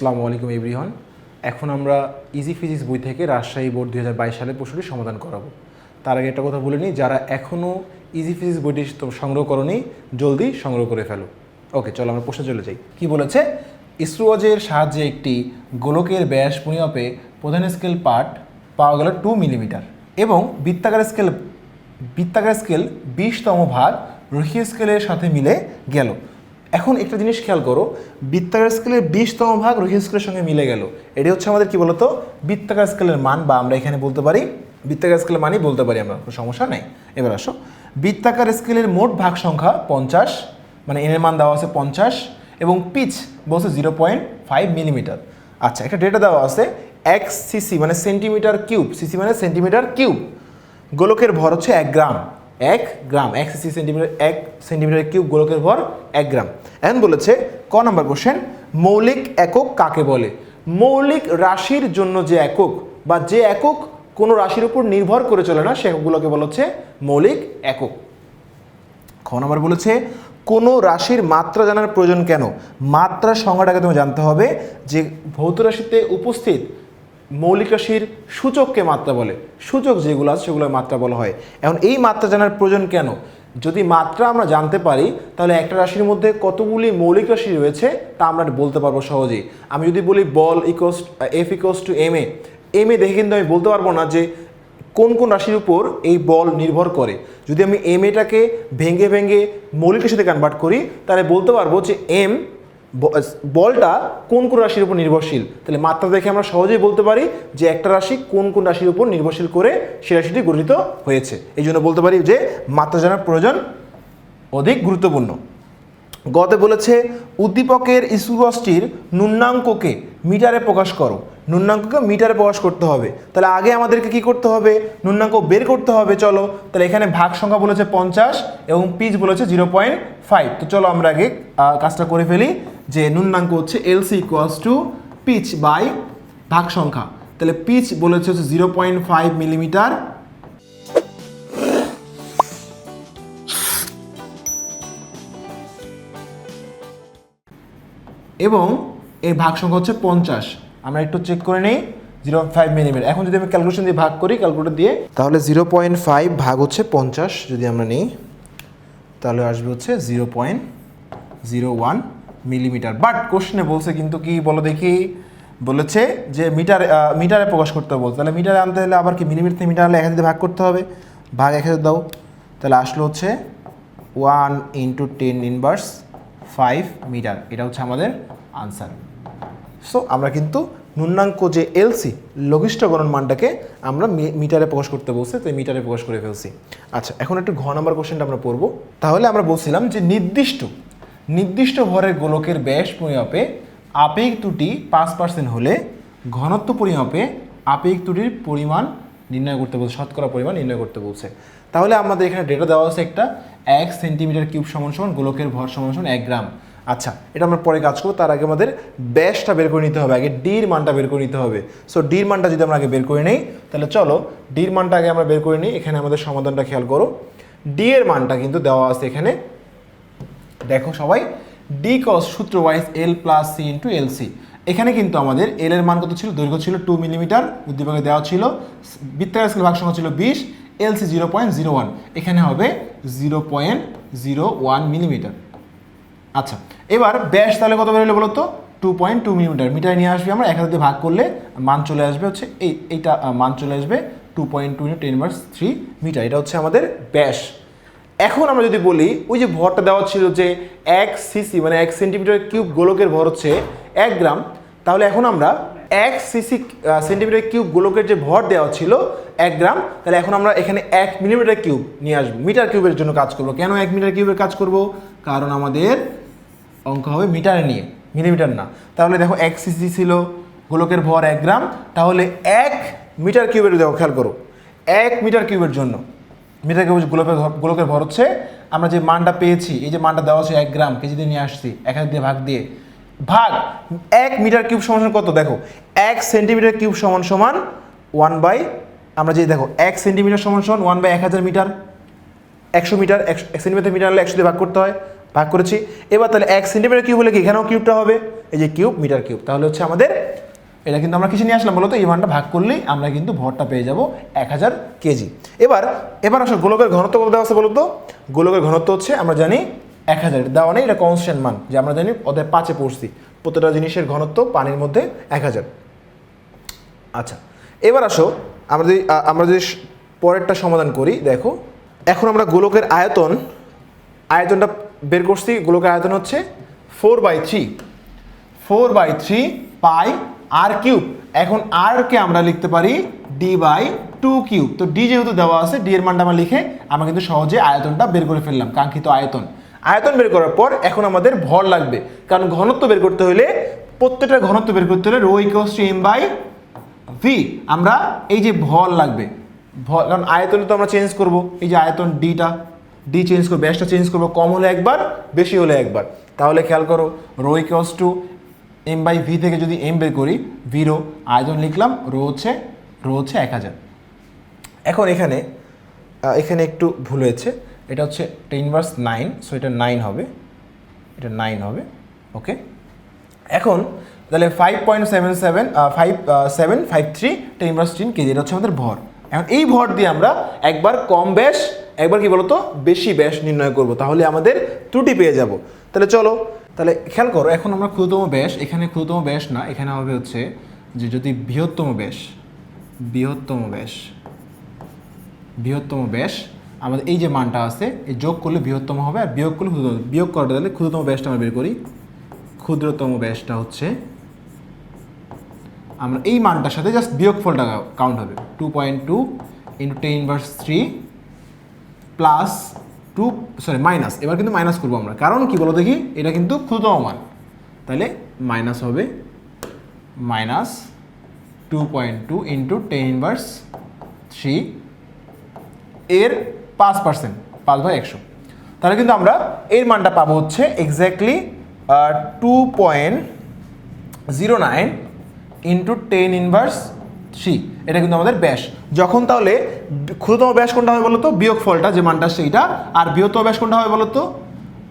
আসসালামু আলাইকুম, এভরিওয়ান। এখন আমরা ইজি ফিজিক্স বই থেকে রাজশাহী বোর্ড দুই হাজার বাইশ সালের প্রশ্নটি সমাধান করাবো। তার আগে একটা কথা বলে নিই, যারা এখনও ইজি ফিজিক্স বইটি সংগ্রহ করনি, জলদি সংগ্রহ করে ফেলো। ওকে, চলো আমরা প্রশ্নে চলে যাই। কি বলেছে? ইসরোজের সাহায্যে একটি গোলকের ব্যাস পরিমাপে প্রধান স্কেল পার্ট পাওয়া গেল টু মিলিমিটার এবং বৃত্তাকার স্কেল বৃত্তাকার স্কেল বিশতম ভাগ রৈখিক স্কেলের সাথে মিলে গেল। এখন একটা জিনিস খেয়াল করো বৃত্তাকার স্কেলের বিশতম ভাগ রৈখিক স্কেলের সঙ্গে মিলে গেল। এটি হচ্ছে আমাদের কি বলতো? বৃত্তাকার স্কেলের মান, বা আমরা এখানে বলতে পারি বৃত্তাকার স্কেলের মানই বলতে পারি আমরা, কোনো সমস্যা নেই। এবার আসো বৃত্তাকার স্কেলের মোট ভাগ সংখ্যা পঞ্চাশ মানে এনের মান দেওয়া আছে পঞ্চাশ, এবং পিচ বলছে জিরো পয়েন্ট ফাইভ মিলিমিটার। আচ্ছা একটা ডেটা দেওয়া আছে, এক সিসি মানে সেন্টিমিটার কিউব সিসি মানে সেন্টিমিটার কিউব গোলকের ভর হচ্ছে এক গ্রাম এক গ্রাম, এক সিসি সেন্টিমিটার এক সেন্টিমিটার কিউব গোলকের ভর এক গ্রাম। এখন বলেছে, ক নাম্বার কোশ্চেন মৌলিক একক কাকে বলে? মৌলিক রাশির জন্য যে একক বা যে একক কোনো রাশির উপর নির্ভর করে চলে না, সেগুলোকে বলা হচ্ছে মৌলিক একক। খ নম্বর বলেছে, কোনো রাশির মাত্রা জানার প্রয়োজন কেন? মাত্রার সংজ্ঞাটাকে তুমি জানতে হবে যে ভৌত রাশিতে উপস্থিত মৌলিক রাশির সূচককে মাত্রা বলে। সূচক যেগুলো আছে সেগুলো মাত্রা বলা হয়। এখন এই মাত্রা জানার প্রয়োজন কেন? যদি মাত্রা আমরা জানতে পারি, তাহলে একটা রাশির মধ্যে কতগুলি মৌলিক রাশি রয়েছে তা আমরা বলতে পারব সহজেই। আমি যদি বলি বল equals F equals to M A M A দেখে কিন্তু আমি বলতে পারব না যে কোন কোন রাশির উপর এই বল নির্ভর করে। যদি আমি এম এটাকে ভেঙে ভেঙে মৌলিক রাশিতে কনভার্ট করি, তাহলে বলতে পারব যে এম বলটা কোন কোন রাশির উপর নির্ভরশীল? তাহলে মাত্রা দেখে আমরা সহজেই বলতে পারি যে একটা রাশি কোন কোন রাশির উপর নির্ভরশীল করে সে রাশিটি গঠিত হয়েছে। এই জন্য বলতে পারি যে মাত্রা জানার প্রয়োজন অধিক গুরুত্বপূর্ণ। গতে বলেছে, উদ্দীপকের ইস্যুবস্টির নূন্যাঙ্ককে মিটারে প্রকাশ করো। ন্যূনাঙ্ককে মিটারে প্রকাশ করতে হবে। তাহলে আগে আমাদেরকে কি করতে হবে? ন্যূনাঙ্ক বের করতে হবে, চলো। তাহলে এখানে ভাগ সংখ্যা বলেছে পঞ্চাশ এবং পিচ বলেছে জিরো পয়েন্ট ফাইভ। তো চলো আমরা আগে কাজটা করে ফেলি। যে ন্যূনাঙ্ক হচ্ছে LC equals to pitch by ভাগ সংখ্যা। তাহলে পিচ বলেছে হচ্ছে জিরো পয়েন্ট ফাইভ মিলিমিটার এবং এর ভাগ সংখ্যা হচ্ছে পঞ্চাশ। আমরা একটু চেক করে নিই জিরো ফাইভ মিলিমিটার এখন যদি আমি ক্যালকুলেশন দিয়ে ভাগ করি ক্যালকুলেটর দিয়ে। তাহলে জিরো পয়েন্ট ফাইভ ভাগ হচ্ছে পঞ্চাশ যদি আমরা নিই, তাহলে আসবে হচ্ছে zero point zero one millimetre but কোশ্চেনে বলছে কিন্তু কি বলো দেখি? বলেছে যে মিটার মিটারে প্রকাশ করতে বলছে। তাহলে মিটারে আনতে হলে আবার কি মিলিমিটার থেকে মিটার হলে এক হাজার ভাগ করতে হবে? ভাগ এক হাজার দাও। তাহলে আসলো হচ্ছে one into ten inverse five metre এটা হচ্ছে আমাদের আনসার সো আমরা কিন্তু নূন্যাঙ্ক যে এলসি লঘিষ্ঠ গণন মানটাকে আমরা মিটারে প্রকাশ করতে বলছে তো মিটারে প্রকাশ করে ফেলছি। আচ্ছা এখন একটু ঘ নাম্বার কোশ্চেনটা আমরা পড়ব। তাহলে আমরা বলছিলাম যে নির্দিষ্ট নির্দিষ্ট ভরের গোলকের ব্যাস পরিমাপে আপেক্ষিক ত্রুটি পাঁচ পার্সেন্ট হলে ঘনত্ব পরিমাপে আপেক্ষিক ত্রুটির পরিমাণ নির্ণয় করতে বলছে, শতকরা পরিমাণ নির্ণয় করতে বলছে। তাহলে আমাদের এখানে ডেটা দেওয়া আছে একটা, এক সেন্টিমিটার কিউব সমান সমান, গোলকের ভর সমান সমান এক গ্রাম। আচ্ছা এটা আমরা পরে কাজ করব, তার আগে আমাদের ব্যাসটা বের করে নিতে হবে, আগে ডির মানটা বের করে নিতে হবে। সো ডির মানটা যদি আমরা আগে বের করে নিই, তাহলে চলো ডির মানটা আগে আমরা বের করে নিই, এখানে আমাদের সমাধানটা খেয়াল করো। ডি এর মানটা কিন্তু দেওয়া আছে এখানে দেখো সবাই ডি কস সূত্র wise L plus C into L C এখানে কিন্তু আমাদের এল এর মান কত ছিল? দৈর্ঘ্য ছিল টু মিলিমিটার উদ্দীপকে দেওয়া ছিল বৃত্তাকার স্কেল ভাগ সংখ্যা ছিল বিশ L C zero point zero one এখানে হবে zero point zero one millimetre আচ্ছা এবার ব্যাস তাহলে কত বেরোলে বলো তো? Two point two millimetre metre নিয়ে আসবে আমরা, এক দিয়ে ভাগ করলে মান চলে আসবে হচ্ছে এই, এইটা মান চলে আসবে two point two ten minus three metre. এটা হচ্ছে আমাদের ব্যাস। এখন আমরা যদি বলি, ওই যে ভরটা দেওয়া ছিল যে এক সিসি মানে এক সেন্টিমিটার কিউব গোলকের ভর হচ্ছে এক গ্রাম, তাহলে এখন আমরা এক সিসি সেন্টিমিটার কিউব গোলকের যে ভর দেওয়া ছিল এক গ্রাম, তাহলে এখন আমরা এখানে এক মিলিমিটার কিউব নিয়ে আসব, মিটার কিউবের জন্য কাজ করব। কেন এক মিটার কিউবের কাজ করব? কারণ আমাদের অঙ্ক হবে মিটারে নিয়ে, মিলিমিটার না। তাহলে দেখো এক সিসি ছিল গোলকের ভর এক গ্রাম, তাহলে এক মিটার কিউবের দেখো, খেয়াল করো, এক মিটার কিউবের জন্য মিটার কিউবের গোলকের গোলকের ভর হচ্ছে, আমরা যে মানটা পেয়েছি, এই যে মানটা দেওয়া আছে এক গ্রাম কেজি দিয়ে নিয়ে আসছি, এক হাজার দিয়ে ভাগ দিয়ে। ভাগ, এক মিটার কিউব সমান সমান কত? দেখো, এক সেন্টিমিটার কিউব সমান সমান ওয়ান বাই আমরা যে দেখো, এক সেন্টিমিটার সমান সমান ওয়ান বাই এক হাজার মিটার। একশো মিটার, একশো এক সেন্টিমিটার মিটার হলে একশো দিয়ে ভাগ করতে হয়, ভাগ করেছি। এবার তাহলে এক সেন্টিমিটার কিউব হলে কি? এখানেও কিউবটা হবে। এই যে কিউব, মিটার কিউব। তাহলে হচ্ছে আমাদের এটা কিন্তু আমরা কিসে নিয়ে আসলাম বলতো? এই ভাগ করলেই আমরা কিন্তু ভরটা পেয়ে যাব এক হাজার কেজি। এবার এবার আসলে গোলকের ঘনত্ব কত দেওয়া আছে বলতো গোলকের ঘনত্ব হচ্ছে, আমরা জানি এক হাজার। দেওয়া নেই, এটা কনস্ট্যান্ট মান, যে আমরা জানি ওদের পাঁচে পড়ছি। প্রতিটা জিনিসের ঘনত্ব পানির মধ্যে এক হাজার। আচ্ছা এবার আসো, আমরা যদি আমরা যদি পরেরটা সমাধান করি, দেখো, এখন আমরা গোলকের আয়তন, আয়তনটা বের করছি, গোলকের আয়তন হচ্ছে four by three four by three pi R cube এখন আর কে আমরা লিখতে পারি ডি বাই টু কিউব তো ডি যেহেতু দেওয়া আছে ডি এর মানটা আমরা লিখে আমরা কিন্তু সহজে আয়তনটা বের করে ফেললাম, কাঙ্ক্ষিত আয়তন। আয়তন বের করার পর এখন আমাদের ভর লাগবে। কারণ ঘনত্ব বের করতে হলে প্রত্যেকটা ঘনত্ব বের করতে হলে rho equals to M by V আমরা এই যে ভর লাগবে, ভর কারণ আয়তন তো আমরা চেঞ্জ করব। এই যে আয়তন ডিটা ডি চেঞ্জ করব, ব্যাসটা চেঞ্জ করব, কম হলে একবার, বেশি হলে একবার। তাহলে খেয়াল করো rho equals to M by V থেকে যদি এম বের করি ভি রো আয়তন লিখলাম, রো হচ্ছে রো হচ্ছে এক হাজার। এখন এখানে এখানে একটু ভুল হয়েছে। এটা হচ্ছে টেন ভার্স নাইন সো এটা নাইন হবে। এটা নাইন হবে ওকে এখন, তাহলে five point seven seven five seven five three ten verse ten kg এটা হচ্ছে আমাদের ভর। এখন এই ভর দিয়ে আমরা একবার কম ব্যাস, একবার কি বলতো? বেশি ব্যাস নির্ণয় করব, তাহলে আমাদের ত্রুটি পেয়ে যাব। তাহলে চলো তাহলে খেয়াল করো, এখন আমরা ক্ষুদ্রতম ব্যাস, এখানে ক্ষুদ্রতম ব্যাস না, এখানে হবে হচ্ছে যে যদি বৃহত্তম ব্যাস বৃহত্তম ব্যাস বৃহত্তম ব্যাস, আমাদের এই যে মানটা আছে এই যোগ করলে বৃহত্তম হবে আর বিয়োগ করলে ক্ষুদ্রতম, বিয়োগ করাটা তাহলে ক্ষুদ্রতম ব্যাসটা আমরা বের করি। ক্ষুদ্রতম ব্যাসটা হচ্ছে, আমরা এই মানটার সাথে জাস্ট বিয়োগফলটা কাউন্ট হবে। Two point two into ten inverse three plus two sorry minus এবার কিন্তু মাইনাস করব আমরা। কারণ কি বলো দেখি? এটা কিন্তু ক্ষুদ্রতম মান। তাহলে মাইনাস হবে minus two point two into ten inverse three এর পাঁচ পার্সেন্ট পাঁচ বাই একশো। তাহলে কিন্তু আমরা এর মানটা পাবো হচ্ছে exactly two point zero nine into ten inverse three এটা কিন্তু আমাদের ব্যাস। যখন তাহলে ক্ষুদ্রতম ব্যাস কোনটা হয় বলতো? বিয়োগ ফলটা যে মানটা সেইটা আর বৃহত্তম ব্যাস কোনটা হয় বলতো?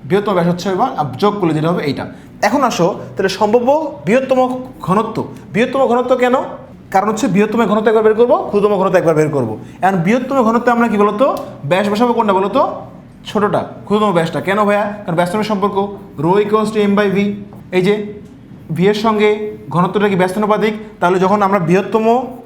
বৃহত্তম ব্যাস হচ্ছে এবার যোগ করলে যেটা হবে এইটা। এখন আসো, তাহলে সম্ভাব্য বৃহত্তম ঘনত্ব। বৃহত্তম ঘনত্ব কেন? কারণ হচ্ছে বৃহত্তম ঘনত্ব একবার বের করব, ক্ষুদ্রতম ঘনত্ব একবার বের করব। এখন বৃহত্তম ঘনত্ব আমরা কি বলতো? ব্যাস বসাবো কোনটা বলতো? ছোটটা, ক্ষুদ্রতম ব্যাসটা। কেন ভাইয়া? কারণ ব্যস্তমের সম্পর্ক। Rho equals to M by V এই যে ভি এর সঙ্গে ঘনত্বটা কি ব্যস্তানুপাতিক? তাহলে যখন আমরা বৃহত্তম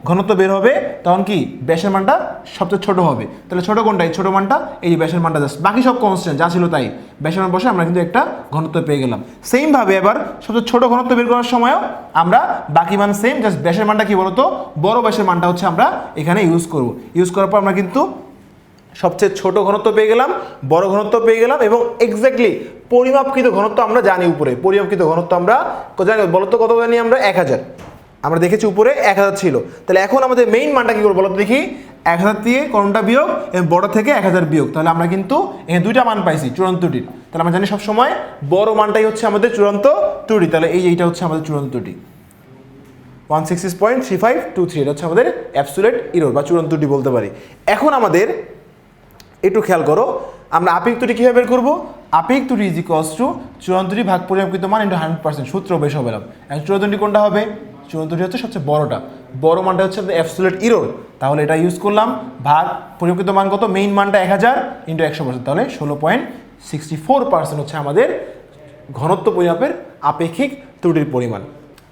ঘনত্ব বের হবে, তখন কি ব্যাসের মানটা সবচেয়ে ছোট হবে। তাহলে ছোট কোনটা এই ছোট মানটা এই যে ব্যাসের মানটা জাস্ট বাকি সব কনস্ট্যান্ট যা ছিল তাই। ব্যাসের মান বসে আমরা কিন্তু একটা ঘনত্ব পেয়ে গেলাম। সেমভাবে এবার সবচেয়ে ছোট ঘনত্ব বের করার সময়ও আমরা বাকি মান সেম জাস্ট ব্যাসের মানটা কি বলতো? বড় ব্যাসের মানটা হচ্ছে আমরা এখানে ইউজ করব। ইউজ করার পর আমরা কিন্তু সবচেয়ে ছোট ঘনত্ব পেয়ে গেলাম, বড় ঘনত্ব পেয়ে গেলাম এবং এক্স্যাক্টলি পরিমাপকৃত ঘনত্ব আমরা জানি উপরে। পরিমাপকৃত ঘনত্ব আমরা জানি বলতো কত জানি আমরা? এক হাজার। আমরা দেখেছি উপরে এক হাজার ছিল। তাহলে এখন আমাদের মেইন মানটা কী করব বলতো দেখি? এক হাজার দিয়ে কোনটা বিয়োগ এবং বড় থেকে এক হাজার বিয়োগ। তাহলে আমরা কিন্তু এখানে দুইটা মান পাইছি, চূড়ান্ত ত্রুটির তাহলে আমরা জানি সবসময় বড় মানটাই হচ্ছে আমাদের চূড়ান্ত ত্রুটি তাহলে এই এইটা হচ্ছে আমাদের চূড়ান্ত ত্রুটি one six six point three five two three এটা হচ্ছে আমাদের অ্যাপসুলেট ইরোর বা চূড়ান্ত ত্রুটি বলতে পারি। এখন আমাদের একটু খেয়াল করো। আমরা আপেক ত্রুটি কীভাবে বের করব? আপেক ত্রুটি ইজ ইকস টু চূড়ান্তটি ভাগ পরিমাপকৃত মান ইন্টু হান্ড্রেড পার্সেন্ট সূত্র বেশ হবে এখন চূড়ান্ত ত্রুটি কোনটা হবে? চূড়ান্তটি হচ্ছে সবচেয়ে বড়টা। বড় মানটা হচ্ছে অ্যাপসুলেট ইরোর তাহলে এটা ইউজ করলাম। ভাগ পরিমাপকৃত মান কত? মেইন মানটা এক হাজার ইন্টু একশো পার্সেন্ট তাহলে ষোলো পয়েন্ট সিক্সটি ফোর পার্সেন্ট হচ্ছে আমাদের ঘনত্ব পরিমাপের আপেক্ষিক ত্রুটির পরিমাণ।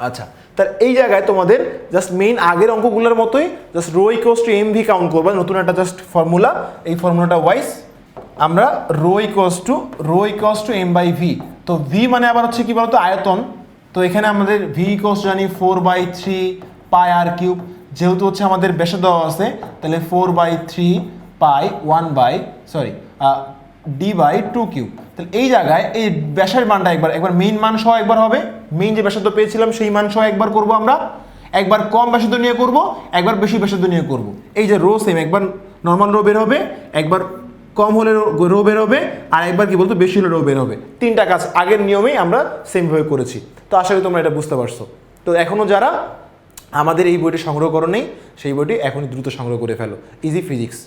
আচ্ছা তার এই জায়গায় তোমাদের জাস্ট মেইন আগের অঙ্কগুলোর মতোই just rho equals to M V count করবা। নতুন একটা জাস্ট ফর্মুলা এই ফর্মুলাটা ওয়াইজ আমরা rho equals to rho equals to M by V তো ভি মানে আবার হচ্ছে কি বলতো? আয়তন। তো এখানে আমাদের ভি ইকোয়াস জানি four by three pi R cube যেহেতু হচ্ছে আমাদের বেশে দেওয়া আছে, তাহলে four by three pi one by sorry D by two cube তাহলে এই জায়গায় এই ব্যাসের মানটা একবার একবার মেইন মান সহ একবার হবে। মেইন যে ব্যাসার্ধ পেয়েছিলাম, সেই মান সহ একবার করব আমরা। একবার কম ব্যাসার্ধ নিয়ে করব, একবার বেশি ব্যাসার্ধ নিয়ে করব। এই যে রো সেম একবার নর্মাল রো বের হবে, একবার কম হলে রো বের হবে, আর একবার কি বলতো, বেশি হলে রো বের হবে। তিনটা কাজ আগের নিয়মেই আমরা সেমভাবে করেছি। তো আশা করি তোমরা এটা বুঝতে পারছ। তো এখনও যারা আমাদের এই বইটি সংগ্রহ করো নেই সেই বইটি এখনই দ্রুত সংগ্রহ করে ফেলো। Easy physics